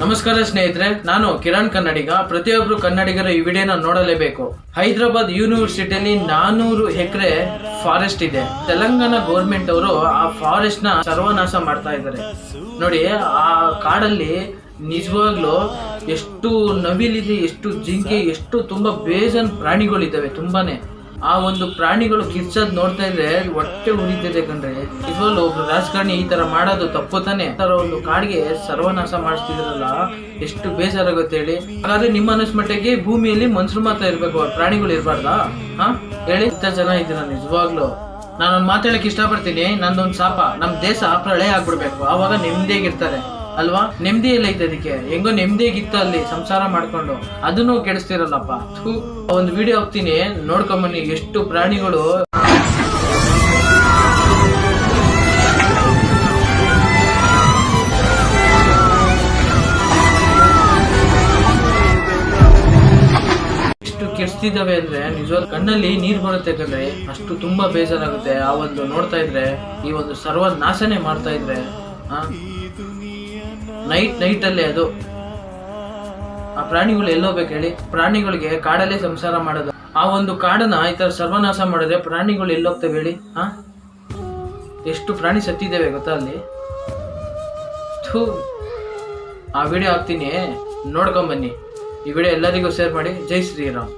ನಮಸ್ಕಾರ ಸ್ನೇಹಿತರೆ, ನಾನು ಕಿರಣ್ ಕನ್ನಡಿಗ. ಪ್ರತಿಯೊಬ್ರು ಕನ್ನಡಿಗರು ಈ ವಿಡಿಯೋನ ನೋಡಲೇಬೇಕು. ಹೈದರಾಬಾದ್ ಯೂನಿವರ್ಸಿಟಿಯಲ್ಲಿ ನಾನೂರು ಎಕರೆ ಫಾರೆಸ್ಟ್ ಇದೆ. ತೆಲಂಗಾಣ ಗೌರ್ಮೆಂಟ್ ಅವರು ಆ ಫಾರೆಸ್ಟ್ನ ಸರ್ವನಾಶ ಮಾಡ್ತಾ ಇದ್ದಾರೆ. ನೋಡಿ, ಆ ಕಾಡಲ್ಲಿ ನಿಜವಾಗ್ಲೂ ಎಷ್ಟು ನವಿಲಿದೆ, ಎಷ್ಟು ಜಿಂಕೆ, ಎಷ್ಟು ತುಂಬಾ ಬೇಜನ್ ಪ್ರಾಣಿಗಳಿದ್ದಾವೆ, ತುಂಬಾನೇ. ಆ ಒಂದು ಪ್ರಾಣಿಗಳು ಕಿರ್ಚೋದ್ ನೋಡ್ತಾ ಇದ್ರೆ ಹೊಟ್ಟೆ ಉರಿತಿದೆ ಕಣ್ರೆ. ಇದ್ರಲ್ಲಿ ಒಬ್ರು ರಾಜಕಾರಣಿ ಈ ತರ ಮಾಡೋದು ತಪ್ಪು ತಾನೆ. ತರ ಒಂದು ಕಾಡಿಗೆ ಸರ್ವನಾಶ ಮಾಡಿಸ್ತಿದ್ರಲ್ಲ, ಎಷ್ಟು ಬೇಜಾರಾಗುತ್ತೆ ಹೇಳಿ. ಹಾಗಾದ್ರೆ ನಿಮ್ಮ ಅನಿಸ್ ಮಟ್ಟಿಗೆ ಭೂಮಿಯಲ್ಲಿ ಮನುಷ್ಯರು ಮಾತ್ರ ಇರ್ಬೇಕು ಪ್ರಾಣಿಗಳು ಇರ್ಬಾರ್ದಾ? ಹಾ? ಹೇಳಿ. ಇಷ್ಟ ಜನ ಇದ್ದೀರ ನಿಜವಾಗ್ಲು? ನಾನೊಂದು ಮಾತಾಡಕ್ ಇಷ್ಟಪಡ್ತೀನಿ. ನಂದೊಂದು ಶಾಪ. ನಮ್ಮ ದೇಶ ಪ್ರಳಯ ಆಗ್ಬಿಡ್ಬೇಕು. ಅವಾಗ ನೆಮ್ಮದಿಯಾಗಿರ್ತಾರೆ. ಅಲ್ವಾ? ನೆಮ್ಮದಿ ಎಲ್ಲ ಐತೆ ಅದಕ್ಕೆ. ಹೆಂಗೋ ನೆಮ್ಮದಿಯಾಗಿತ್ತು ಅಲ್ಲಿ ಸಂಸಾರ ಮಾಡ್ಕೊಂಡು. ಅದನ್ನು ಕೆಡಿಸ್ತಿರಲ್ಲಪ್ಪ. ಒಂದು ವಿಡಿಯೋ ಹೋಗ್ತೀನಿ ನೋಡ್ಕೊಂಬನ್ನಿ ಎಷ್ಟು ಪ್ರಾಣಿಗಳು. ಕೆಡ್ಸ್ತಿದ್ದಾವೆ ಅಂದ್ರೆ ನಿಜವಾದ ಕಣ್ಣಲ್ಲಿ ನೀರ್ ಬರುತ್ತೆ ಕಣ್ರೆ. ಅಷ್ಟು ತುಂಬಾ ಬೇಜಾರಾಗುತ್ತೆ. ಆ ಒಂದು ನೋಡ್ತಾ ಇದ್ರೆ, ಈ ಒಂದು ಸರ್ವ ನಾಶನೇ ಮಾಡ್ತಾ ಇದ್ರೆ ನೈಟ್ ನೈಟ್ ಅಲ್ಲೇ ಅದು. ಆ ಪ್ರಾಣಿಗಳು ಎಲ್ಲೋಗ್ಬೇಕು ಹೇಳಿ? ಪ್ರಾಣಿಗಳಿಗೆ ಕಾಡಲ್ಲೇ ಸಂಸಾರ ಮಾಡೋದು. ಆ ಒಂದು ಕಾಡನ್ನ ಈ ಥರ ಸರ್ವನಾಶ ಮಾಡಿದ್ರೆ ಪ್ರಾಣಿಗಳು ಎಲ್ಲೋಗ್ತವೆ ಹೇಳಿ? ಹಾ ಎಷ್ಟು ಪ್ರಾಣಿ ಸತ್ತಿದ್ದೇವೆ ಗೊತ್ತಾ ಅಲ್ಲಿ? ಥೂ. ಆ ವಿಡಿಯೋ ಹಾಕ್ತೀನಿ. ನೋಡ್ಕೊಂಬನ್ನಿ ಈ ವಿಡಿಯೋ ಎಲ್ಲರಿಗೂ ಶೇರ್ ಮಾಡಿ. ಜೈ ಶ್ರೀರಾಮ್.